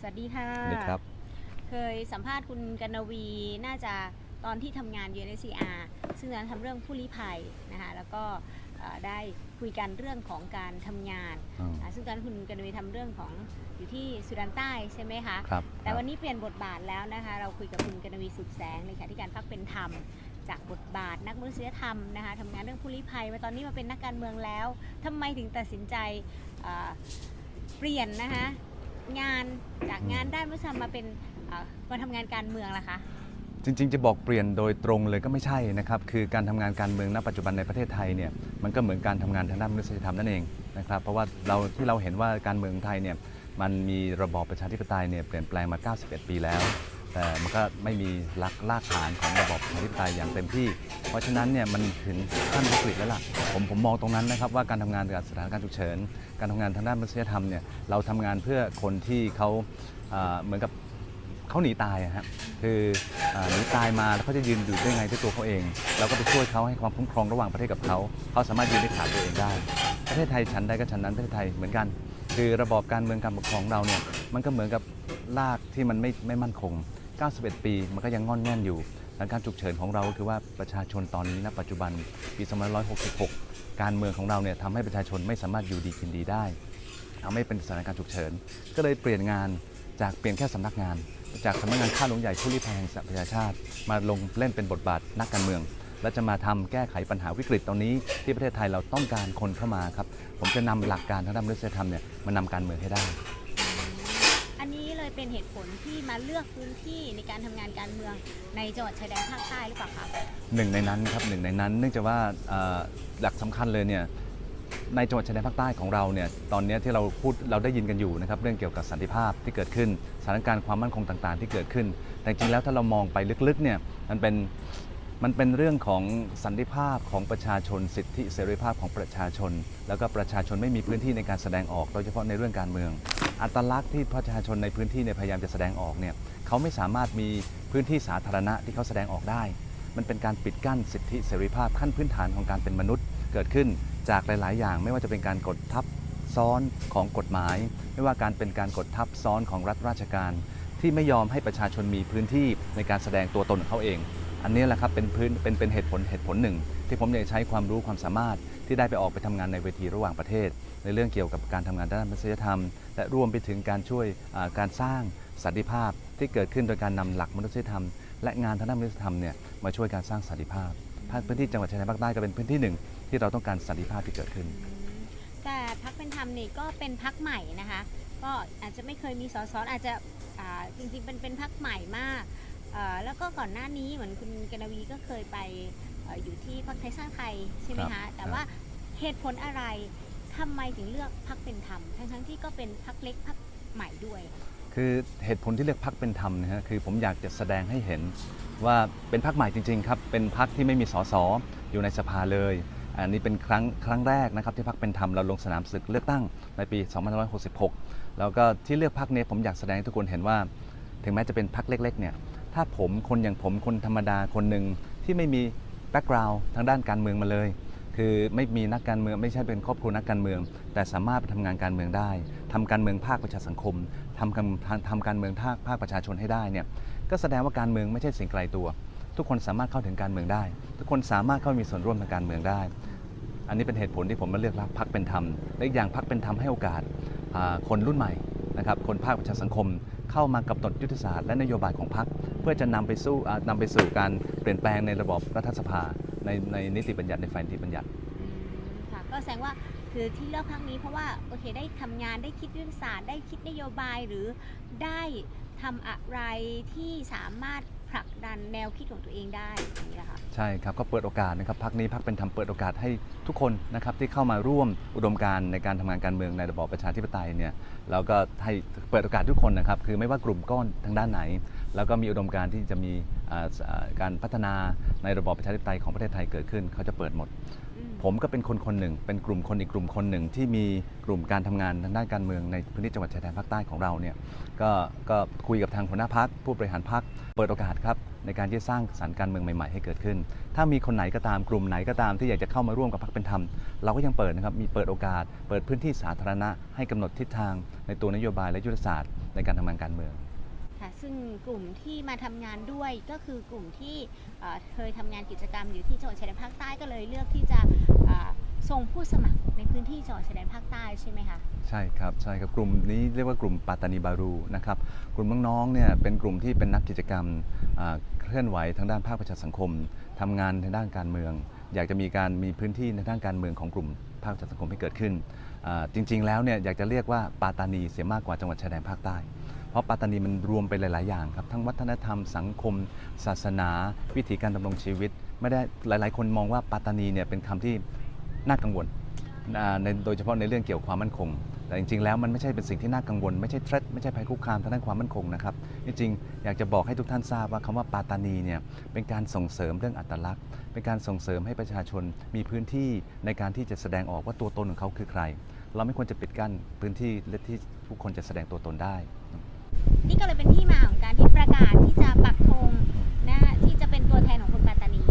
สวัสดีค่ะ สวัสดีครับ เคยสัมภาษณ์คุณกนวีน่าจะตอนที่ทำงาน UNHCR ซึ่งตอนนั้นทำเรื่องผู้ลี้ภัยนะคะแล้วก็เอ่อได้คุยกันเรื่องของการทำงานอืมอ่าซึ่งตอนนั้นคุณกนวีทำเรื่องของอยู่ที่สุดานใต้ใช่ไหมคะครับแต่วันนี้เปลี่ยนบทบาทแล้วนะคะ เราคุยกับคุณกนวีสุขแสงเลยค่ะที่การพักเป็นธรรมจากบทบาทนักมนุษยธรรมนะคะทำงานเรื่องผู้ลี้ภัย มาตอนนี้มาเป็นนักการเมืองแล้วทำไมถึงตัดสินใจเอ่อเปลี่ยนนะคะ งานจากงานด้านมนุษยธรรมมาเป็นเอ่อมาทำงานการเมืองล่ะคะ จริงๆ จะบอกเปลี่ยนโดยตรงเลยก็ไม่ใช่นะครับ คือการทำงานการเมืองณปัจจุบันในประเทศไทยเนี่ยมันก็เหมือนการทำงานทางด้านมนุษยธรรมนั่นเองนะครับ เพราะว่าเราที่เราเห็นว่าการเมืองไทยเนี่ยมันมีระบอบประชาธิปไตยเนี่ยเปลี่ยนแปลงมา 91 ปีแล้ว แต่มันก็ไม่มีหลักรากฐานของระบอบประชาธิปไตยอย่างเต็มที่ เพราะฉะนั้นเนี่ยมันถึงขั้นวิกฤตแล้วล่ะผมผมมองตรงนั้นนะครับว่าการทำงานกับสถานการณ์ฉุกเฉิน การทำงานทางด้านมนุษยธรรมเนี่ยเราทำงานเพื่อคนที่เขาเหมือนกับเขาหนีตายอะฮะคือหนีตายมาแล้วเขาจะยืนอยู่ได้ไงด้วยตัวเขาเอง เราก็ไปช่วยเขาให้ความคุ้มครองระหว่างประเทศกับเขาเขาสามารถยืนได้ขาตัวเองได้ ประเทศไทยฉันใดก็ฉันนั้นประเทศไทยเหมือนกัน คือระบอบการเมืองการปกครองเราเนี่ยมันก็เหมือนกับรากที่มันไม่ไม่มั่นคง 91 ปี มันก็ยังงอนแง่นอยู่สถานการฉุกเฉินของเราคือว่าประชาชนตอนนี้ณปัจจุบันปี2566 การเมืองของเราเนี่ยทำให้ประชาชนไม่สามารถอยู่ดีกินดีได้ทำให้เป็นสถานการณ์ฉุกเฉิน ก็เลยเปลี่ยนงานจากเปลี่ยนแค่สำนักงาน จากสำนักงานข้าหลวงใหญ่ผู้ลี้ภัยแห่งสหประชาชาติ มาลงเล่นเป็นบทบาทนักการเมือง และจะมาทำแก้ไขปัญหาวิกฤตตอนนี้ ที่ประเทศไทยเราต้องการคนเข้ามาครับ ผมจะนำหลักการทางด้านมนุษยธรรมเนี่ยมานำการเมืองให้ได้ เป็นเหตุผลที่มาเลือกพื้นที่ในการทำงานการเมืองในจังหวัดชายแดนภาคใต้หรือเปล่าคะหนึ่งในนั้นครับหนึ่งในนั้นเนื่องจากว่าหลักสำคัญเลยเนี่ยในจังหวัดชายแดนภาคใต้ของเราเนี่ยตอนนี้ที่เราพูดเราได้ยินกันอยู่นะครับเรื่องเกี่ยวกับสันติภาพที่เกิดขึ้นสถานการณ์ความมั่นคงต่างๆ ที่เกิดขึ้น แต่จริงแล้วถ้าเรามองไปลึกๆเนี่ยมันเป็น มันเป็นเรื่องของสันติภาพของประชาชน สิทธิเสรีภาพของประชาชน แล้วก็ประชาชนไม่มีพื้นที่ในการแสดงออกโดยเฉพาะในเรื่องการเมือง อัตลักษณ์ที่ประชาชนในพื้นที่เนี่ยพยายามจะแสดงออกเนี่ยเขาไม่สามารถมีพื้นที่สาธารณะที่เขาแสดงออกได้ มันเป็นการปิดกั้นสิทธิเสรีภาพขั้นพื้นฐานของการเป็นมนุษย์ เกิดขึ้นจากหลาย ๆ อย่าง ไม่ว่าจะเป็นการกดทับซ้อนของกฎหมาย ไม่ว่าการเป็นการกดทับซ้อนของรัฐราชการ ที่ไม่ยอมให้ประชาชนมีพื้นที่ในการแสดงตัวตนของเขาเอง อันนี้แหละครับเป็นพื้นเป็นเป็นเหตุผลเหตุผลหนึ่ง ที่ผมอยากใช้ความรู้ความสามารถที่ได้ไปออกไปทำงานในเวทีระหว่างประเทศ ในเรื่องเกี่ยวกับการทำงานด้านมนุษยธรรม และรวมไปถึงการช่วยการสร้างสันติภาพที่เกิดขึ้นโดยการนำหลักมนุษยธรรม และงานทางด้านมนุษยธรรมเนี่ยมาช่วยการสร้างสันติภาพพื้นที่จังหวัดชายแดนภาคใต้ก็เป็นพื้นที่หนึ่งที่เราต้องการสันติภาพที่เกิดขึ้น แต่พักเป็นธรรมนี่ก็เป็นพักใหม่นะคะ ก็อาจจะไม่เคยมีสสอาจจะจริงๆเป็นเป็นพักใหม่มาก แล้วก็ก่อนหน้านี้เหมือนคุณกนวีก็เคยไปเอ่ออยู่ที่พักไทยสร้างไทยใช่ไหมครัคะบแต่ว่าเหตุผลอะไรทำไมถึงเลือกพักเป็นธรรมทั้งๆที่ก็เป็นพักเล็กพักใหม่ด้วย คือเหตุผลที่เลือกพักเป็นธรรมนะฮะคือผมอยากจะแสดงให้เห็นว่าเป็นพักใหม่จริงๆครับเป็นพักที่ไม่มีสสอยู่ในสภาเลยอันนี้เป็นครั้งครั้งแรกนะครับที่พักเป็นธรรมเราลงสนามศึกเลือกตั้งในปี 2566 แล้วก็ที่เลือกพักนี้ผมอยากแสดงให้ทุกคนเห็นว่า ถึงแม้จะเป็นพักเล็กๆเนี่ย ถ้าผมคนอย่างผมคนธรรมดาคนหนึ่งที่ไม่มีแบ็กกราวด์ทางด้านการเมืองมาเลย คือไม่มีนักการเมืองไม่ใช่เป็นครอบครัวนักการเมือง แต่สามารถไปทำงานการเมืองได้ทำการเมืองภาคประชาสังคมทำการทำการเมืองภาคภาคประชาชนให้ได้เนี่ยก็แสดงว่าการเมืองไม่ใช่สิ่งไกลตัว ทุกคนสามารถเข้าถึงการเมืองได้ ทุกคนสามารถเข้ามีส่วนร่วมทางการเมืองได้ อันนี้เป็นเหตุผลที่ผมมาเลือกรับพักเป็นธรรมและอีกอย่างพักเป็นธรรมให้โอกาสคนรุ่นใหม่นะครับคนภาคประชาสังคม เข้ามากำหนดยุทธศาสตร์และนโยบายของพรรคเพื่อจะนำไปสู้อ่านำไปสู่การเปลี่ยนแปลงในระบบรัฐสภาในในนิติบัญญัติในฝ่ายนิติบัญญัติ อืมค่ะก็แสดงว่าคือที่เลือกพักนี้เพราะว่าโอเคได้ทำงานได้คิดยุทธศาสตร์ได้คิดนโยบายหรือได้ทำอะไรที่สามารถ ผลักดันแนวคิดของตัวเองได้อย่างนี้แหละค่ะ ใช่ครับก็เปิดโอกาสนะครับพักนี้พักเป็นธรรมเปิดโอกาสให้ทุกคนนะครับที่เข้ามาร่วมอุดมการณ์ในการทำงานการเมืองในระบอบประชาธิปไตยเนี่ยเราก็ให้เปิดโอกาสทุกคนนะครับคือไม่ว่ากลุ่มก้อนทางด้านไหน แล้วก็มีอุดมการณ์ที่จะมีอ่าอ่าการพัฒนาในระบอบประชาธิปไตยของประเทศไทยเกิดขึ้นเขาจะเปิดหมด ผมก็เป็นคนคนหนึ่ง เป็นกลุ่มคนอีกกลุ่มคนหนึ่งที่มีกลุ่มการทำงานทางด้านการเมืองในพื้นที่จังหวัดชายแดนภาคใต้ของเราเนี่ยก็ก็คุยกับทางหัวหน้าพักผู้บริหารพักเปิดโอกาสครับในการที่จะสร้างสรรค์การเมืองใหม่ๆ ให้เกิดขึ้น ถ้ามีคนไหนก็ตามกลุ่มไหนก็ตามที่อยากจะเข้ามาร่วมกับพักเป็นธรรม เราก็ยังเปิดนะครับมีเปิดโอกาส เปิดพื้นที่สาธารณะให้กำหนดทิศทางในตัวนโยบายและยุทธศาสตร์ในการทำงานการเมือง ซึ่งกลุ่มที่มาทำงานด้วยก็คือกลุ่มที่เอ่อเคยทำงานกิจกรรมอยู่ที่จังหวัดชายแดนภาคใต้ก็เลยเลือกที่จะเอ่อส่งผู้สมัครในพื้นที่จังหวัดชายแดนภาคใต้ใช่ไหมคะ ใช่ครับใช่ครับกลุ่มนี้เรียกว่ากลุ่มปัตตานีบารูนะครับกลุ่มน้องๆเนี่ยเป็นกลุ่มที่เป็นนักกิจกรรมอ่าเคลื่อนไหวทางด้านภาคประชาสังคมทำงานทางด้านการเมือง อยากจะมีการมีพื้นที่ในด้านการเมืองของกลุ่มภาคประชาสังคมให้เกิดขึ้นอ่าจริงๆแล้วเนี่ยอยากจะเรียกว่าปาตานีเสียมากกว่าจังหวัดชายแดนภาคใต้ เพราะปัตตานีมันรวมไปหลาย ๆ อย่างครับ ทั้งวัฒนธรรมสังคม ศาสนา วิถีการดำรงชีวิต ไม่ได้หลาย ๆ คนมองว่าปัตตานีเนี่ยเป็นคำที่น่ากังวลในโดยเฉพาะในเรื่องเกี่ยวกับความมั่นคง แต่จริง ๆ แล้วมันไม่ใช่เป็นสิ่งที่น่ากังวล ไม่ใช่เทรดไม่ใช่ภัยคุกคามทางด้านความมั่นคงนะครับ จริง ๆ อยากจะบอกให้ทุกท่านทราบว่าคำว่าปาตานีเนี่ยเป็นการส่งเสริมเรื่องอัตลักษณ์ เป็นการส่งเสริมให้ประชาชนมีพื้นที่ในการที่จะแสดงออกว่าตัวตนของเขาคือใคร เราไม่ควรจะปิดกั้นพื้นที่และที่ทุกคนจะแสดงตัวตนได้ นี่ก็เลยเป็นที่มาของการที่ประกาศที่จะปักธงนะคะที่จะเป็นตัวแทนของคนปัตตานี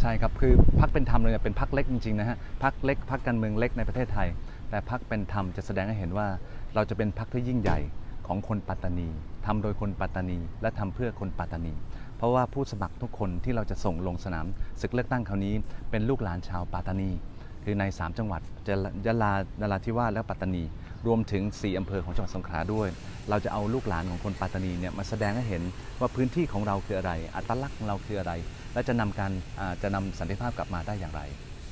ใช่ครับคือพักเป็นธรรมเลยเป็นพักเล็กจริงๆนะฮะพักเล็กพักการเมืองเล็กในประเทศไทย แต่พักเป็นธรรมจะแสดงให้เห็นว่า เราจะเป็นพักที่ยิ่งใหญ่ของคนปัตตานีทำโดยคนปัตตานี และทำเพื่อคนปัตตานี เพราะว่าผู้สมัครทุกคนที่เราจะส่งลงสนามศึกเลือกตั้งคราวนี้เป็นลูกหลานชาวปัตตานี คือใน 3 จังหวัดจะยะลานราธิวาสและปัตตานี รวมถึง 4 อำเภอของจังหวัดสงขลาด้วย เราจะเอาลูกหลานของคนปัตตานีเนี่ยมาแสดงให้เห็นว่าพื้นที่ของเราคืออะไร อัตลักษณ์ของเราคืออะไร และจะนำการอ่าจะนำสันติภาพกลับมาได้อย่างไร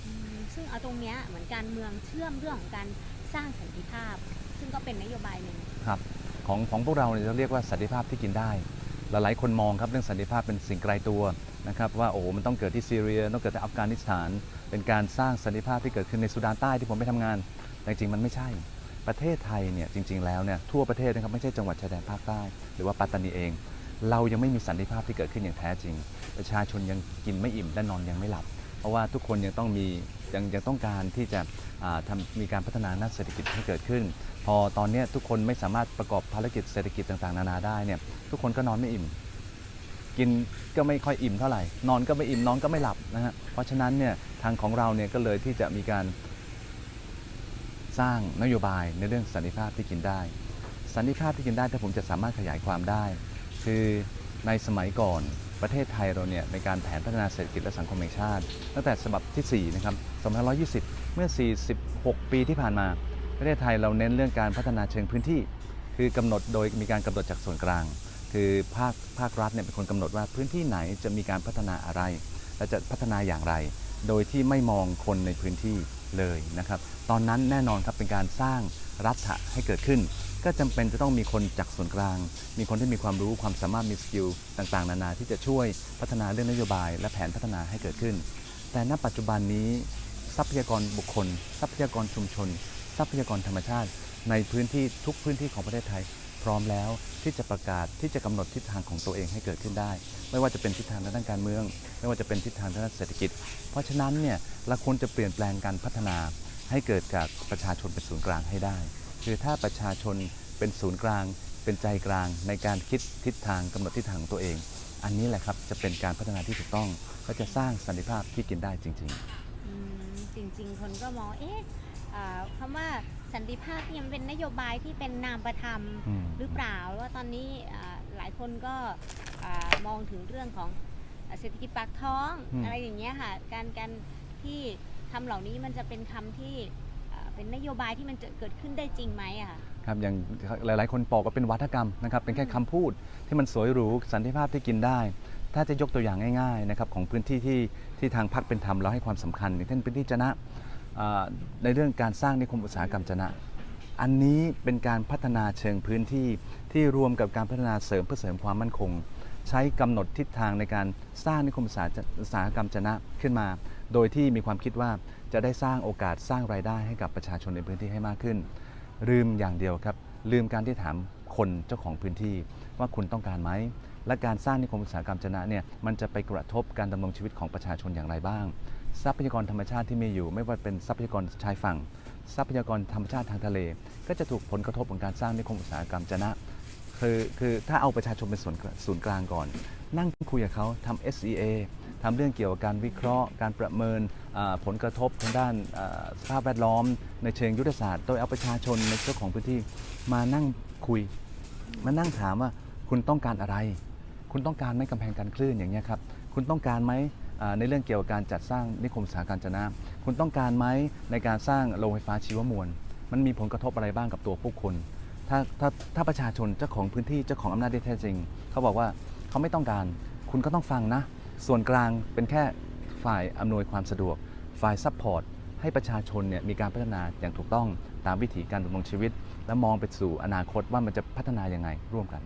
อืมซึ่งเอาตรงเนี้ยเหมือนการเมืองเชื่อมเรื่องของการสร้างสันติภาพ ซึ่งก็เป็นนโยบายหนึ่งครับของของพวกเราเนี่ยจะเรียกว่าสันติภาพที่กินได้ หลายๆคนมองครับเรื่องสันติภาพเป็นสิ่งไกลตัวนะครับว่าโอ้โหมันต้องเกิดที่ซีเรียต้องเกิดที่อัฟกานิสถาน เป็นการสร้างสันติภาพที่เกิดขึ้นในสุดานใต้ที่ผมไปทำงาน แต่จริงมันไม่ใช่ ประเทศไทยเนี่ยจริง ๆ แล้วเนี่ยทั่วประเทศนะครับไม่ใช่จังหวัดชายแดนภาคใต้ หรือว่าปัตตานีเอง เรายังไม่มีสันติภาพที่เกิดขึ้นอย่างแท้จริง ประชาชนยังกินไม่อิ่มและนอนยังไม่หลับ เพราะว่าทุกคนยังต้องมียังยังต้องการที่จะทำมีการพัฒนาด้านเศรษฐกิจให้เกิดขึ้น พอตอนนี้ทุกคนไม่สามารถประกอบภารกิจเศรษฐกิจต่างๆ นานาได้เนี่ยทุกคนก็นอนไม่อิ่ม กินก็ไม่ค่อยอิ่มเท่าไหร่ นอนก็ไม่อิ่มนอนก็ไม่หลับนะฮะเพราะฉะนั้นเนี่ย ทางของเราเนี่ยก็เลยที่จะมีการสร้างนโยบายในเรื่องสันติภาพที่กินได้ สันติภาพที่กินได้ถ้าผมจะสามารถขยายความได้ คือในสมัยก่อนประเทศไทยเราเนี่ยในการแผนพัฒนาเศรษฐกิจและสังคมแห่งชาติ ตั้งแต่ฉบับที่4นะครับ2520 เมื่อ 46 ปีที่ผ่านมา ประเทศไทยเราเน้นเรื่องการพัฒนาเชิงพื้นที่ คือกำหนดโดยมีการกำหนดจากส่วนกลาง คือภาคภาครัฐเนี่ยเป็นคนกำหนดว่าพื้นที่ไหนจะมีการพัฒนาอะไร และจะพัฒนาอย่างไร โดยที่ไม่มองคนในพื้นที่เลยนะครับ ตอนนั้นแน่นอนครับเป็นการสร้างรัฐะให้เกิดขึ้น ก็จำเป็นจะต้องมีคนจากส่วนกลาง มีคนที่มีความรู้ความสามารถมีสกิลต่างๆ นานาที่จะช่วยพัฒนาเรื่องนโยบาย และแผนพัฒนาให้เกิดขึ้น แต่ณปัจจุบันนี้ทรัพยากรบุคคล ทรัพยากรชุมชน ทรัพยากรธรรมชาติ ในพื้นที่ทุกพื้นที่ของประเทศไทย พร้อมแล้วที่จะประกาศที่จะกำหนดทิศทางของตัวเองให้เกิดขึ้นได้ ไม่ว่าจะเป็นทิศทางด้านการเมือง ไม่ว่าจะเป็นทิศทางด้านเศรษฐกิจ เพราะฉะนั้นเนี่ยเราควรจะเปลี่ยนแปลงการพัฒนาให้เกิดจากประชาชนเป็นศูนย์กลางให้ได้ คือถ้าประชาชนเป็นศูนย์กลาง เป็นใจกลาง ในการคิดทิศทางกำหนดทิศทางของตัวเอง อันนี้แหละครับจะเป็นการพัฒนาที่ถูกต้องและจะสร้างสันติภาพที่กินได้จริง ๆ จริง ๆ คนก็มองเอ๊ะ อ่าคำว่าสันติภาพที่มันเป็นนโยบายที่เป็นนามประธรรมอืมหรือเปล่าว่าตอนนี้อ่าหลายคนก็อ่ามองถึงเรื่องของอ่าเศรษฐกิจปากท้องอืมอะไรอย่างเงี้ยค่ะการการที่คำเหล่านี้มันจะเป็นคำที่อ่าเป็นนโยบายที่มันจะเกิดขึ้นได้จริงไหมอะค่ะครับอย่างหลาย ๆ คนบอกว่าเป็นวัฒกรรมนะครับเป็นแค่คำพูดที่มันสวยหรูสันติภาพที่กินได้ ถ้าจะยกตัวอย่างง่าย ๆ นะครับของพื้นที่ที่ที่ทางพรรคเป็นธรรมเราให้ความสำคัญอย่างเช่นพื้นที่จะนะอ่า ในเรื่องการสร้างนิคมอุตสาหกรรมจนะ อันนี้เป็นการพัฒนาเชิงพื้นที่ที่รวมกับการพัฒนาเสริมเพื่อเสริมความมั่นคง ใช้กำหนดทิศทางในการสร้างนิคมอุตสาหกรรมจนะขึ้นมา โดยที่มีความคิดว่าจะได้สร้างโอกาสสร้างรายได้ให้กับประชาชนในพื้นที่ให้มากขึ้น ลืมอย่างเดียวครับ ลืมการที่ถามคนเจ้าของพื้นที่ว่าคุณต้องการไหมและการสร้างนิคมอุตสาหกรรมจนะเนี่ยมันจะไปกระทบการดำรงชีวิตของประชาชนอย่างไรบ้าง ทรัพยากรธรรมชาติที่มีอยู่ ไม่ว่าเป็นทรัพยากรชายฝั่ง ทรัพยากรธรรมชาติทางทะเล ก็จะถูกผลกระทบของการสร้างนิคมอุตสาหกรรมจะนะคือคือถ้าเอาประชาชนเป็นศูนย์กลางก่อน นั่งคุยกับเขาทำ SEA ทำเรื่องเกี่ยวกับการวิเคราะห์ การประเมินผลกระทบทางด้านสภาพแวดล้อม ในเชิงยุทธศาสตร์ โดยเอาประชาชนในเจ้าของพื้นที่มานั่งคุย มานั่งถามว่าคุณต้องการอะไร คุณต้องการไหมกำแพงการคลื่นอย่างเงี้ยครับ คุณต้องการไหม ในเรื่องเกี่ยวกับการจัดสร้างนิคมอุตสาหการจนะ คุณต้องการไหมในการสร้างโรงไฟฟ้าชีวมวล มันมีผลกระทบอะไรบ้างกับตัวพวกคุณถ้าถ้าถ้าประชาชนเจ้าของพื้นที่เจ้าของอำนาจที่แท้จริง เขาบอกว่าเขาไม่ต้องการ คุณก็ต้องฟังนะ ส่วนกลางเป็นแค่ฝ่ายอำนวยความสะดวก ฝ่ายซัพพอร์ตให้ประชาชนเนี่ยมีการพัฒนาอย่างถูกต้องตามวิถีการดำรงชีวิต และมองไปสู่อนาคตว่ามันจะพัฒนายังไงร่วมกัน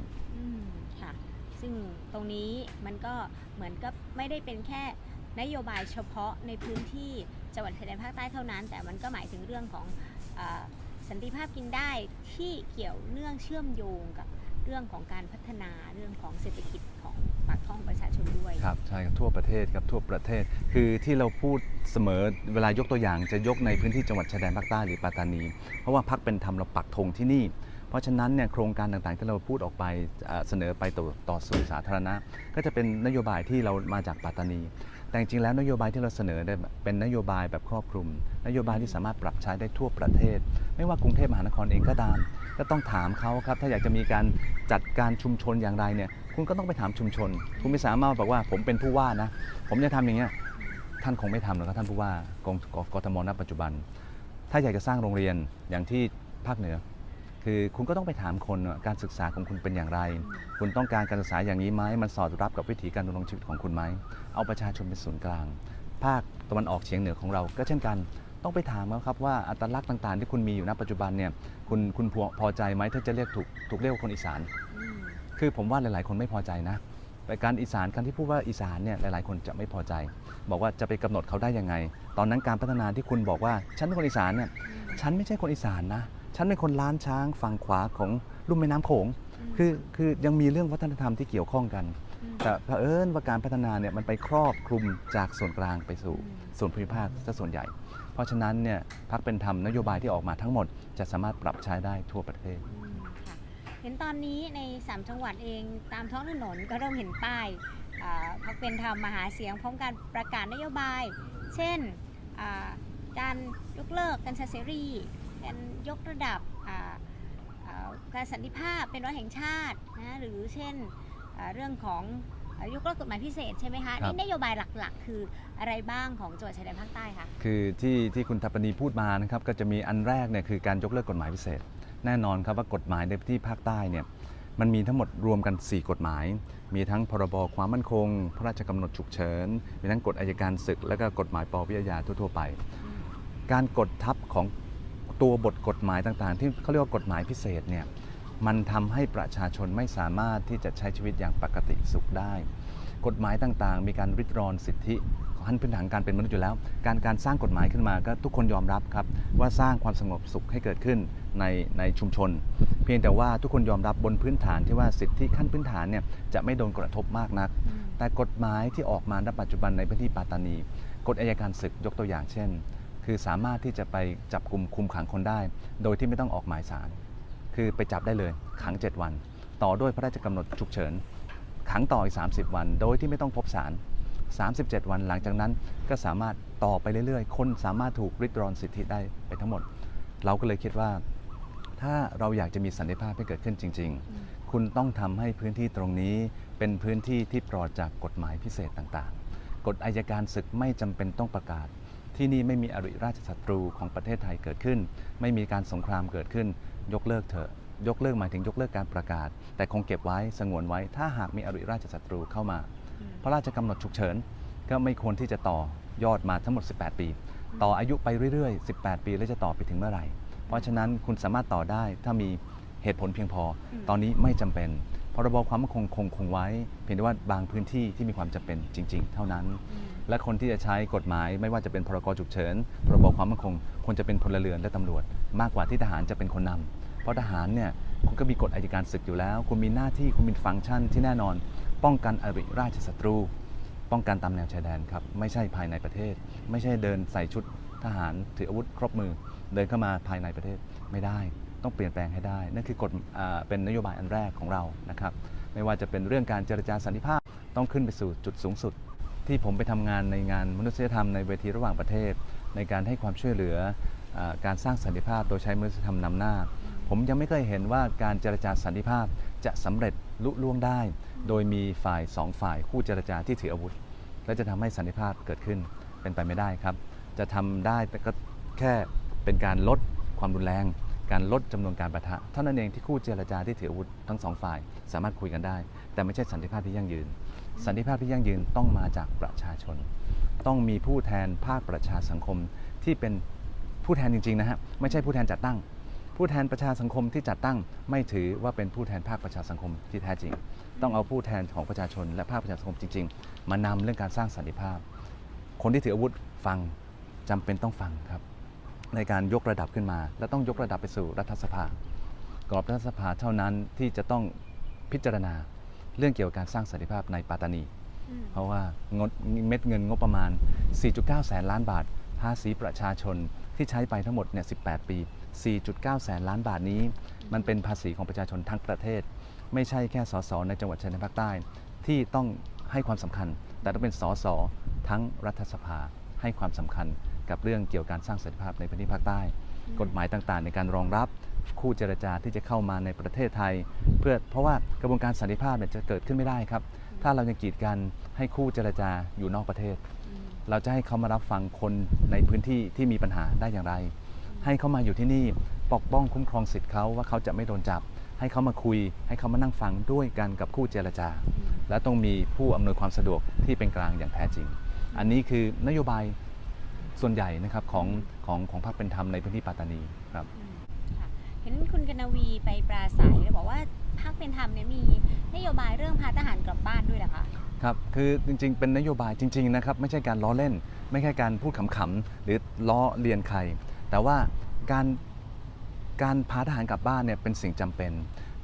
ซึ่งตรงนี้มันก็เหมือนกับไม่ได้เป็นแค่นโยบายเฉพาะในพื้นที่จังหวัดชายแดนภาคใต้เท่านั้น แต่มันก็หมายถึงเรื่องของอสันติภาพกินได้ที่เกี่ยวเนื่องเชื่อมโยงกับเรื่องของการพัฒนาเรื่องของเศรษฐกิจของปากท้องประชาชนด้วยครับใช่ครับทั่วประเทศครับทั่วประเทศ คือที่เราพูดเสมอเวลายกตัวอย่างจะยกในพื้นที่จังหวัดชายแดนภาคใต้หรือปัตตานี เพราะว่าพักเป็นธรรมเราปักธงที่นี่ เพราะฉะนั้นเนี่ยโครงการต่างๆ ที่เราพูดออกไปเสนอไปต่อต่อสู่สาธารณะ ก็จะเป็นนโยบายที่เรามาจากปัตตานี แต่จริงๆแล้วนโยบายที่เราเสนอเนี่ยเป็นนโยบายแบบครอบคลุม นโยบายที่สามารถปรับใช้ได้ทั่วประเทศ ไม่ว่ากรุงเทพมหานครเองก็ตาม ก็ต้องถามเขาครับถ้าอยากจะมีการจัดการชุมชนอย่างไรเนี่ยคุณก็ต้องไปถามชุมชน คุณไม่สามารถบอกว่าผมเป็นผู้ว่านะ ผมจะทำอย่างเงี้ยท่านคงไม่ทำหรอกครับท่านผู้ว่ากงกกทมณปัจจุบัน ถ้าอยากจะสร้างโรงเรียนอย่างที่ภาคเหนือ คือคุณก็ต้องไปถามคนว่าการศึกษาของคุณเป็นอย่างไร คุณต้องการการศึกษาอย่างนี้ไหมมันสอดรับกับวิถีการดำรงชีวิตของคุณไหมเอาประชาชนเป็นศูนย์กลาง ภาคตะวันออกเฉียงเหนือของเรา ก็เช่นกัน ต้องไปถามเขาครับว่าอัตลักษณ์ต่างๆ ที่คุณมีอยู่ณปัจจุบันเนี่ยคุณคุณพอพอใจไหมถ้าจะเรียกถูกถูกเรียกว่าคนอีสานอืมคือผมว่าหลายๆ คนไม่พอใจนะแต่การอีสานการที่พูดว่าอีสานเนี่ยหลายๆ คนจะไม่พอใจ บอกว่าจะไปกำหนดเขาได้ยังไง ตอนนั้นการพัฒนาที่คุณบอกว่าฉันเป็นคนอีสานเนี่ยฉันไม่ใช่คนอีสานนะ ฉันเป็นคนล้านช้างฝั่งขวาของลุ่มแม่น้ำโขง คือคือยังมีเรื่องวัฒนธรรมที่เกี่ยวข้องกันมแต่เผอิญว่าการพัฒนาเนี่ยมันไปครอบคลุมจากส่วนกลางไปสู่อืม ส่วนภูมิภาคซะส่วนใหญ่ เพราะฉะนั้นเนี่ยพักเป็นธรรมนโยบายที่ออกมาทั้งหมด จะสามารถปรับใช้ได้ทั่วประเทศ อืมค่ะเห็นตอนนี้ใน 3 จังหวัดเองตามท้องถนนก็เริ่มเห็นป้ายอ่าพักเป็นธรรมมาหาเสียงพร้อมการประกาศนโยบาย เช่นอ่าการยกเลิกกัญชาเสรี การยกระดับอ่าอ่าการสันติภาพเป็นวันแห่งชาตินะหรือเช่นอ่าเรื่องของอ่ายกเลิกกฎหมายพิเศษใช่ไหมคะครับนี่นโยบายหลักๆ คืออะไรบ้างของจังหวัดชายแดนภาคใต้คะคือที่ที่คุณทัปปนีพูดมานะครับก็จะมีอันแรกเนี่ยคือการยกเลิกกฎหมายพิเศษ แน่นอนครับว่ากฎหมายในพื้นที่ภาคใต้เนี่ยมันมีทั้งหมดรวมกัน 4 กฎหมาย มีทั้งพรบความมั่นคง พระราชกำหนดฉุกเฉิน มีทั้งกฎอัยการศึก และก็กฎหมายปวิทยาทั่วๆไป การกดทับของ ตัวบทกฎหมายต่างๆ ที่เขาเรียกว่ากฎหมายพิเศษเนี่ยมันทำให้ประชาชนไม่สามารถที่จะใช้ชีวิตอย่างปกติสุขได้ กฎหมายต่างๆ มีการริดรอนสิทธิขั้นพื้นฐานการเป็นมนุษย์อยู่แล้ว การการสร้างกฎหมายขึ้นมาก็ทุกคนยอมรับครับ ว่าสร้างความสงบสุขให้เกิดขึ้นในในชุมชน เพียงแต่ว่าทุกคนยอมรับบนพื้นฐานที่ว่าสิทธิขั้นพื้นฐานเนี่ยจะไม่โดนกระทบมากนัก แต่กฎหมายที่ออกมาณปัจจุบันในพื้นที่ปัตตานี กฎอัยการศึกยกตัวอย่างเช่น คือสามารถที่จะไปจับกลุ่มคุมขังคนได้ โดยที่ไม่ต้องออกหมายสาร คือไปจับได้เลยขัง 7 วัน ต่อด้วยพระราชกำหนดฉุกเฉิน ขังต่ออีก 30 วัน โดยที่ไม่ต้องพบสาร 37 วันหลังจากนั้นก็สามารถต่อไปเรื่อยๆ คนสามารถถูกริดรอนสิทธิได้ไปทั้งหมด เราก็เลยคิดว่า ถ้าเราอยากจะมีสันติภาพให้เกิดขึ้นจริง ๆ คุณต้องทำให้พื้นที่ตรงนี้เป็นพื้นที่ที่ปลอดจากกฎหมายพิเศษต่างๆ กฎอายการศึกไม่จำเป็นต้องประกาศ ที่นี่ไม่มีอริราชศัตรูของประเทศไทยเกิดขึ้น ไม่มีการสงครามเกิดขึ้น ยกเลิกเถอะ ยกเลิกหมายถึงยกเลิกการประกาศ แต่คงเก็บไว้สงวนไว้ ถ้าหากมีอริราชศัตรูเข้ามา พระราชกำหนดฉุกเฉิน ก็ไม่ควรที่จะต่อยอดมาทั้งหมด 18 ปี ต่ออายุไปเรื่อยๆ 18 ปีแล้วจะต่อไปถึงเมื่อไหร่ เพราะฉะนั้นคุณสามารถต่อได้ถ้ามีเหตุผลเพียงพออืมตอนนี้ไม่จำเป็น พรบความมั่นคงคงคงไว้ เพียงแต่ว่าบางพื้นที่ที่มีความจำเป็นจริง ๆ เท่านั้น และคนที่จะใช้กฎหมาย ไม่ว่าจะเป็นพรกฉุกเฉินพรบความมั่นคงควรจะเป็นพลเรือนและตำรวจ มากกว่าที่ทหารจะเป็นคนนำเพราะทหารเนี่ยคุณก็มีกฎอัยการศึกอยู่แล้ว คุณมีหน้าที่คุณมีฟังก์ชันที่แน่นอน ป้องกันอริราชศัตรู ป้องกันตามแนวชายแดนครับไม่ใช่ภายในประเทศ ไม่ใช่เดินใส่ชุดทหารถืออาวุธครบมือ เดินเข้ามาภายในประเทศไม่ได้ ต้องเปลี่ยนแปลงให้ได้ นั่นคือกฎเป็นนโยบายอันแรกของเรานะครับไม่ว่าจะเป็นเรื่องการเจรจาสันติภาพต้องขึ้นไปสู่จุดสูงสุด ที่ผมไปทำงานในงานมนุษยธรรมในเวทีระหว่างประเทศ ในการให้ความช่วยเหลืออการสร้างสันติภาพโดยใช้มนุษยธรรมนำหน้าผผมยังไม่เคยเห็นว่าการเจรจาสันติภาพจะสำเร็จลุล่วงได้ โดยมีฝ่ายสองฝ่ายคู่เจรจาที่ถืออาวุธ และจะทำให้สันติภาพเกิดขึ้นเป็นไปไม่ได้ครับ จะทำได้แต่ก็แค่เป็นการลดความรุนแรง การลดจำนวนการประทะ เท่านั้นเองที่คู่เจรจาที่ถืออาวุธทั้งสองฝ่าย สามารถคุยกันได้ แต่ไม่ใช่สันติภาพที่ยั่งยืน สันติภาพที่ยั่งยืนต้องมาจากประชาชน ต้องมีผู้แทนภาคประชาสังคมที่เป็นผู้แทนจริงๆนะฮะไม่ใช่ผู้แทนจัดตั้ง ผู้แทนประชาสังคมที่จัดตั้งไม่ถือว่าเป็นผู้แทนภาคประชาสังคมที่แท้จริง ต้องเอาผู้แทนของประชาชน และภาคประชาสังคมจริง ๆ มานำเรื่องการสร้างสันติภาพ คนที่ถืออาวุธฟังจำเป็นต้องฟังครับ ในการยกระดับขึ้นมา และต้องยกระดับไปสู่รัฐสภา กรอบรัฐสภาเท่านั้นที่จะต้องพิจารณาเรื่องเกี่ยวกับการสร้างสันติภาพในปัตตานีอืมเพราะว่างดเม็ดเงินงบประมาณ 4.9 แสนล้านบาท ภาษีประชาชนที่ใช้ไปทั้งหมดเนี่ย 18 ปี 4.9 แสนล้านบาทนี้ มันเป็นภาษีของประชาชนทั้งประเทศ ไม่ใช่แค่สสในจังหวัดชายแดนภาคใต้ ที่ต้องให้ความสำคัญ แต่ต้องเป็นสสทั้งรัฐสภาให้ความสำคัญ กับเรื่องเกี่ยวกับการสร้างสันติภาพในพื้นที่ภาคใต้ กฎหมายต่างๆ ในการรองรับคู่เจรจาที่จะเข้ามาในประเทศไทย เพื่อเพราะว่ากระบวนการสันติภาพเนี่ยจะเกิดขึ้นไม่ได้ครับ ถ้าเรายังกีดกันให้คู่เจรจาอยู่นอกประเทศอืมเราจะให้เขามารับฟังคนในพื้นที่ที่มีปัญหาได้อย่างไร ให้เขามาอยู่ที่นี่ปกป้องคุ้มครองสิทธิ์เขาว่าเขาจะไม่โดนจับ ให้เขามาคุย ให้เขามานั่งฟังด้วยกันกับคู่เจรจา และต้องมีผู้อำนวยความสะดวกที่เป็นกลางอย่างแท้จริง อันนี้คือนโยบาย ส่วนใหญ่นะครับของของของพรรคเป็นธรรมในพื้นที่ปัตตานีครับอืมค่ะเห็นคุณกนวีไปปราศัยแล้วบอกว่าพรรคเป็นธรรมเนี่ยมีนโยบายเรื่องพาทหารกลับบ้านด้วยเหรอคะครับ คือจริงๆ เป็นนโยบายจริงๆนะครับไม่ใช่การล้อเล่น ไม่ใช่การพูดขำๆหรือล้อเลียนใคร แต่ว่าการการพาทหารกลับบ้านเนี่ยเป็นสิ่งจำเป็น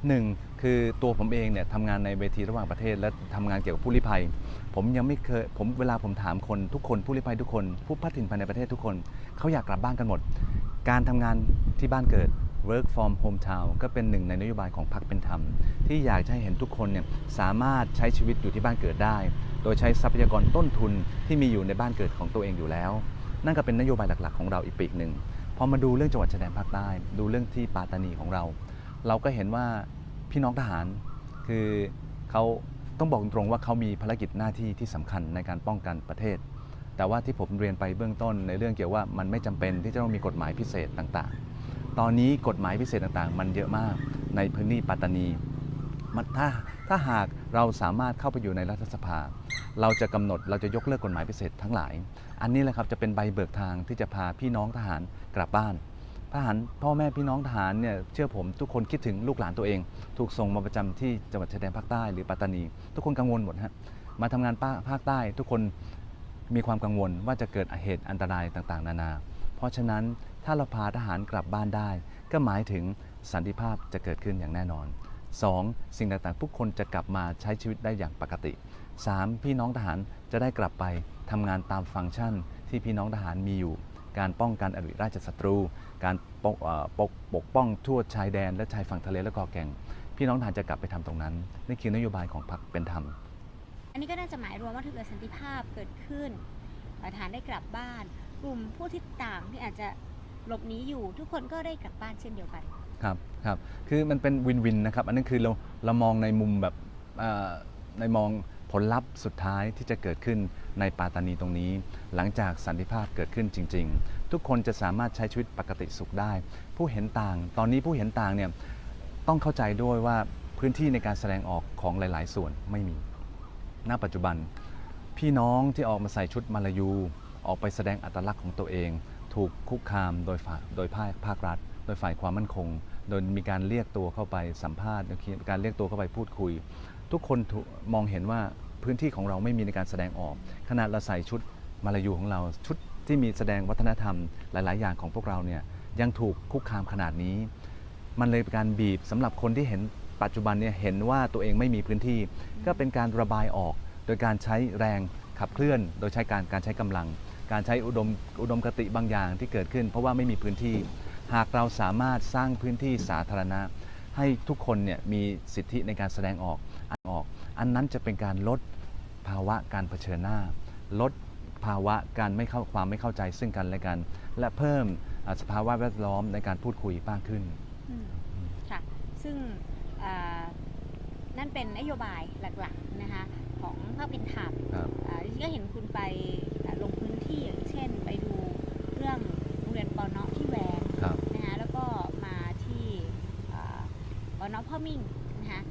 หนึ่งคือตัวผมเองเนี่ยทำงานในเวทีระหว่างประเทศและทำงานเกี่ยวกับผู้ลี้ภัย ผมยังไม่เคยผมเวลาผมถามคนทุกคนผู้ลี้ภัยทุกคน ผู้พัดถิ่นภายในประเทศทุกคนเขาอยากกลับบ้านกันหมด การทำงานที่บ้านเกิด work from hometown ก็เป็นหนึ่งในนโยบายของพรรคเป็นธรรม ที่อยากให้เห็นทุกคนเนี่ยสามารถใช้ชีวิตอยู่ที่บ้านเกิดได้ โดยใช้ทรัพยากรต้นทุนที่มีอยู่ในบ้านเกิดของตัวเองอยู่แล้ว นั่นก็เป็นนโยบายหลัก ๆ ของเราอีกปีกหนึ่งพอมาดูเรื่องจังหวัดชายแดนภาคใต้ ดูเรื่องที่ปาตานีของเรา เราก็เห็นว่าพี่น้องทหารคือเขา ต้องบอกตรงๆว่าเขามีภารกิจหน้าที่ที่สำคัญในการป้องกันประเทศ แต่ว่าที่ผมเรียนไปเบื้องต้นในเรื่องเกี่ยวว่ามันไม่จำเป็นที่จะต้องมีกฎหมายพิเศษต่างๆ ตอนนี้กฎหมายพิเศษต่างๆ มันเยอะมากในพื้นที่ปัตตานีมันถ้าถ้าหากเราสามารถเข้าไปอยู่ในรัฐสภา เราจะกำหนดเราจะยกเลิกกฎหมายพิเศษทั้งหลาย อันนี้แหละครับจะเป็นใบเบิกทางที่จะพาพี่น้องทหารกลับบ้าน ทหารพ่อแม่พี่น้องทหารเนี่ยเชื่อผมทุกคนคิดถึงลูกหลานตัวเอง ถูกส่งมาประจำที่จังหวัดชายแดนภาคใต้หรือปัตตานี ทุกคนกังวลหมดฮะมาทำงานภาคใต้ ทุกคนมีความกังวลว่าจะเกิดเหตุอันตรายต่างๆ นานา เพราะฉะนั้นถ้าเราพาทหารกลับบ้านได้ ก็หมายถึงสันติภาพจะเกิดขึ้นอย่างแน่นอน 2. สิ่งต่างๆทุกคนจะกลับมาใช้ชีวิตได้อย่างปกติ 3. พี่น้องทหารจะได้กลับไปทำงานตามฟังก์ชันที่พี่น้องทหารมีอยู่ การป้องกันอริราชศัตรู การปกเอ่อปกปกป้องทั่วชายแดน และชายฝั่งทะเลและเกาะแก่ง พี่น้องทหารจะกลับไปทำตรงนั้นนี่คือนโยบายของพรรคเป็นธรรม อันนี้ก็น่าจะหมายรวมว่าถ้าเกิดสันติภาพเกิดขึ้นทหารได้กลับบ้าน กลุ่มผู้ที่ต่างที่อาจจะหลบหนีอยู่ ทุกคนก็ได้กลับบ้านเช่นเดียวกันครับครับคือมันเป็นวินวินนะครับ อันนั้นคือเราเรามองในมุมแบบเอ่อในมองผลลัพธ์สุดท้ายที่จะเกิดขึ้นในปาตานีตรงนี้ หลังจากสันติภาพเกิดขึ้นจริงๆ ทุกคนจะสามารถใช้ชีวิตปกติสุขได้ ผู้เห็นต่าง ตอนนี้ผู้เห็นต่างเนี่ยต้องเข้าใจด้วยว่าพื้นที่ในการแสดงออกของหลาย ๆ ส่วนไม่มี ณ ปัจจุบัน พี่น้องที่ออกมาใส่ชุดมาลายู ออกไปแสดงอัตลักษณ์ของตัวเอง ถูกคุกคามโดยฝ่ายโดยภาคภาครัฐ โดยฝ่ายความมั่นคง โดยมีการเรียกตัวเข้าไปสัมภาษณ์การเรียกตัวเข้าไปพูดคุย ทุกคนมองเห็นว่าพื้นที่ของเราไม่มีในการแสดงออก ขนาดเราใส่ชุดมาลายูของเราชุด ที่มีแสดงวัฒนธรรมหลาย ๆ อย่างของพวกเราเนี่ยยังถูกคุกคามขนาดนี้ มันเลยเป็นการบีบสำหรับคนที่เห็นปัจจุบันเนี่ยเห็นว่าตัวเองไม่มีพื้นที่ ก็เป็นการระบายออก โดยการใช้แรงขับเคลื่อน โดยใช้การการใช้กำลัง การใช้อุดมอุดมคติบางอย่างที่เกิดขึ้น เพราะว่าไม่มีพื้นที่ หากเราสามารถสร้างพื้นที่สาธารณะ ให้ทุกคนเนี่ยมีสิทธิในการแสดงออกอ่านออก อันนั้นจะเป็นการลดภาวะการเผชิญหน้า ลด ภาวะการไม่เข้าความไม่เข้าใจซึ่งกันและกัน และเพิ่มอ่าสภาวะแวดล้อมในการพูดคุยมากขึ้นอืมซึ่งอ่านั่นเป็นนโยบายหลักๆนะคะของภาคเป็นธรรมครับอ่าดิฉันก็เห็นคุณไปอ่าลงพื้นที่อย่างเช่น ไปดูเรื่องโรงเรียนปอนอที่แหวงครับนะคะแล้วก็มาที่อ่าปอนอพ่อมิ่งนะคะ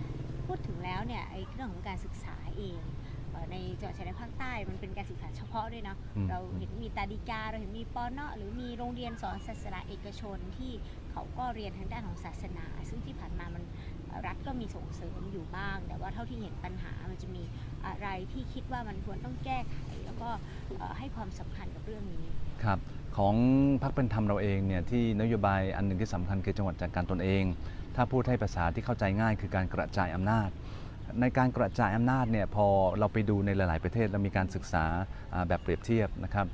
พูดถึงแล้วเนี่ยไอ้เรื่องของการศึกษาเองเอ่อ ในจังหวัดชายแดนภาคใต้มันเป็นการศึกษาเฉพาะด้วยเนาะอืม เราเห็นมีตาดิกา เราเห็นมีปอนอหรือมีโรงเรียนสอนศาสนาเอกชนที่เขาก็เรียนทางด้านของศาสนา ซึ่งที่ผ่านมามันเอ่อรัฐก็มีส่งเสริมอยู่บ้าง แต่ว่าเท่าที่เห็นปัญหามันจะมีอะไรที่คิดว่ามันควรต้องแก้ไข แล้วก็เอ่อให้ความสำคัญกับเรื่องนี้ ครับของพรรคเป็นธรรมเราเองเนี่ยที่นโยบายอันหนึ่งที่สำคัญคือจังหวัดจัดการตนเอง ถ้าพูดให้ภาษาที่เข้าใจง่ายคือการกระจายอำนาจ ในการกระจายอำนาจเนี่ยพอเราไปดูในหลาย ๆ ประเทศเรามีการศึกษาแบบเปรียบเทียบนะครับ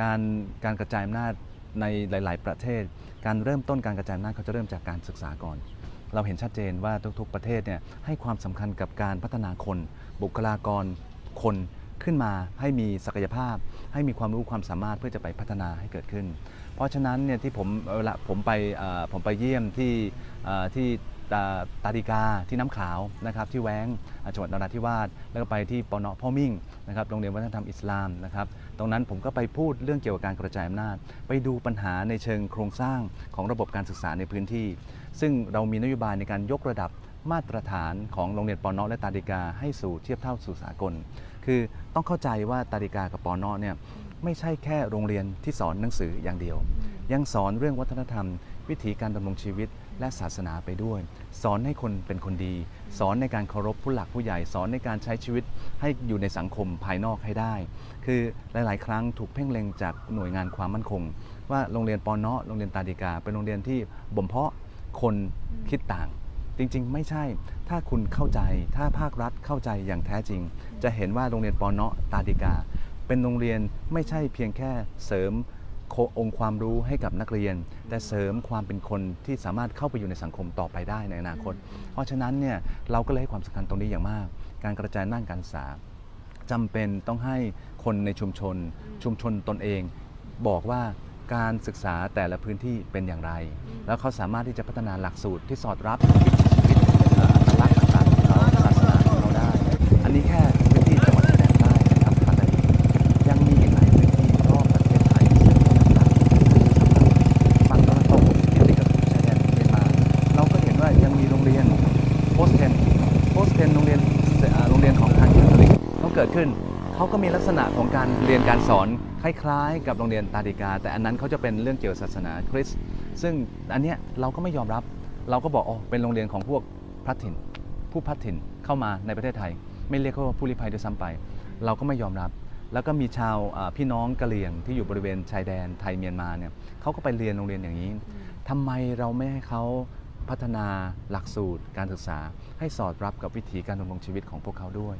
การการกระจายอำนาจในหลาย ๆ ประเทศ การเริ่มต้นการกระจายอำนาจเขาจะเริ่มจากการศึกษาก่อน เราเห็นชัดเจนว่าทุก ๆ ประเทศเนี่ยให้ความสำคัญกับการพัฒนาคน บุคลากรคนขึ้นมาให้มีศักยภาพ ให้มีความรู้ความสามารถเพื่อจะไปพัฒนาให้เกิดขึ้น เพราะฉะนั้นเนี่ยที่ผมเวลาผมไปผมไปเยี่ยมที่ที่ ตาตาดิกาที่น้ำขาวนะครับที่แว้งจังหวัดนราธิวาสแล้วก็ไปที่ปนพ่อมิ่งนะครับโรงเรียนวัฒนธรรมอิสลามนะครับตรงนั้นผมก็ไปพูดเรื่องเกี่ยวกับการกระจายอำนาจ ไปดูปัญหาในเชิงโครงสร้างของระบบการศึกษาในพื้นที่ ซึ่งเรามีนโยบายในการยกระดับมาตรฐานของโรงเรียนปอนอและตาดิกาให้สู่เทียบเท่าสู่สากล คือต้องเข้าใจว่าตาดิกากับปอนอเนี่ยไม่ใช่แค่โรงเรียนที่สอนหนังสืออย่างเดียว ยังสอนเรื่องวัฒนธรรม วิถีการดำรงชีวิต และศาสนาไปด้วย สอนให้คนเป็นคนดี สอนในการเคารพผู้หลักผู้ใหญ่ สอนในการใช้ชีวิตให้อยู่ในสังคมภายนอกให้ได้ คือหลาย ๆ ครั้งถูกเพ่งเล็งจากหน่วยงานความมั่นคง ว่าโรงเรียนปอนเนาะโรงเรียนตาดิกา เป็นโรงเรียนที่บ่มเพาะคนคิดต่าง จริง ๆ ไม่ใช่ ถ้าคุณเข้าใจ ถ้าภาครัฐเข้าใจอย่างแท้จริง จะเห็นว่าโรงเรียนปอนเนาะตาดิกา เป็นโรงเรียนไม่ใช่เพียงแค่เสริม องค์ความรู้ให้กับนักเรียน แต่เสริมความเป็นคนที่สามารถเข้าไปอยู่ในสังคมต่อไปได้ในอนาคต เพราะฉะนั้นเนี่ยเราก็เลยให้ความสำคัญตรงนี้อย่างมาก การกระจายด้านการศึกษาจำเป็นต้องให้คนในชุมชน ชุมชนตนเอง บอกว่าการศึกษาแต่ละพื้นที่เป็นอย่างไร แล้วเขาสามารถที่จะพัฒนาหลักสูตรที่สอดรับ ขึ้น เขาก็มีลักษณะของการเรียนการสอนคล้ายๆ กับโรงเรียนตาดิกา แต่อันนั้นเขาจะเป็นเรื่องเกี่ยวกับศาสนาคริสต์ซึ่งอันเนี้ยเราก็ไม่ยอมรับ เราก็บอกอ๋อเป็นโรงเรียนของพวกพลัดถิ่น ผู้พลัดถิ่นเข้ามาในประเทศไทย ไม่เรียกเขาว่าผู้ลี้ภัยด้วยซ้ำไป เราก็ไม่ยอมรับ แล้วก็มีชาวพี่น้องกะเหรี่ยงที่อยู่บริเวณชายแดนไทยเมียนมาเนี่ยเขาก็ไปเรียนโรงเรียนอย่างนี้ทำไมเราไม่ให้เขาพัฒนาหลักสูตรการศึกษาให้สอดรับกับวิถีการดำรงชีวิตของพวกเขาด้วย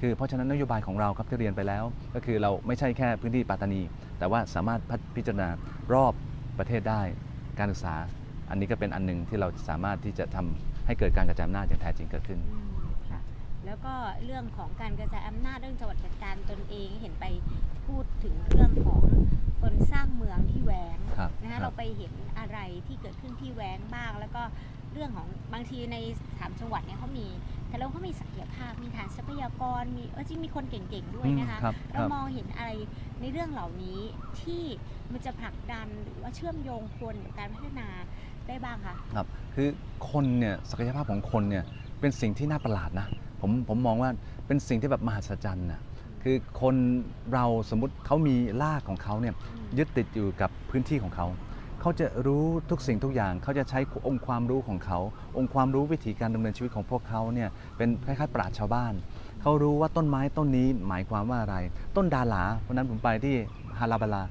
คือเพราะฉะนั้นนโยบายของเราครับที่เรียนไปแล้ว ก็คือเราไม่ใช่แค่พื้นที่ปัตตานี แต่ว่าสามารถพัฒพิจารณารอบประเทศได้การศึกษา อันนี้ก็เป็นอันหนึ่งที่เราสามารถที่จะทำให้เกิดการกระจายอำนาจอย่างแท้จริงเกิดขึ้นอืมค่ะแล้วก็เรื่องของการกระจายอำนาจเรื่องจังหวัดจัดการตนเองเห็นไปพูดถึงเรื่องของคนสร้างเมืองที่แหวงครับนะครัคะบเราไปเห็นอะไรที่เกิดขึ้นที่แหวงบ้าง แล้วก็ เรื่องของบางทีในสามจังหวัดเนี่ยเขามี แต่เราเขามีศักยภาพมีฐานทรัพยากรมีเออจริงมีคนเก่งๆด้วยนะคะอืมครับคเรารับมองเห็นอะไรในเรื่องเหล่านี้ที่มันจะผลักดันหรือว่าเชื่อมโยงคนกับการพัฒนาได้บ้างคะ ครับคือคนเนี่ยศักยภาพของคนเนี่ยเป็นสิ่งที่น่าประหลาดนะผมผมมองว่าเป็นสิ่งที่แบบมหัศจรรย์นะคือคนเราสมมุติเขามีรากของเขาเนี่ยยึดติดอยู่กับพื้นที่ของเขา เขาจะรู้ทุกสิ่งทุกอย่าง เขาจะใช้องค์ความรู้ของเขา องค์ความรู้วิธีการดำเนินชีวิตของพวกเขาเนี่ยเป็นคล้ายๆปราชญ์ชาวบ้าน เขารู้ว่าต้นไม้ต้นนี้หมายความว่าอะไร ต้นดาหลาวันนั้นผมไปที่ฮาราบาลา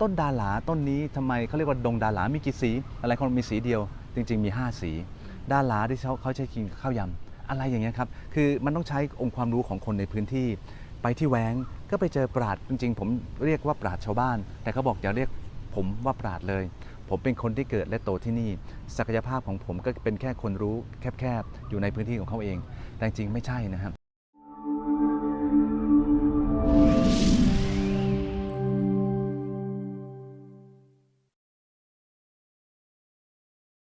ต้นดาหลาต้นนี้ทำไมเขาเรียกว่าดงดาหลา มีกี่สี อะไรคนมีสีเดียว จริง ๆ มี 5 สี ดาหลาที่เขาเขาใช้กินข้าวยำอะไรอย่างเงี้ยครับ คือมันต้องใช้องค์ความรู้ของคนในพื้นที่ ไปที่แหวงก็ไปเจอปราดจริง ๆ ผมเรียกว่าปราดชาวบ้าน แต่เขาบอกอย่าเรียก ผมว่าปราดเลย ผมเป็นคนที่เกิดและโตที่นี่ ศักยภาพของผมก็เป็นแค่คนรู้แคบๆ อยู่ในพื้นที่ของเขาเอง แต่จริงๆไม่ใช่นะครับ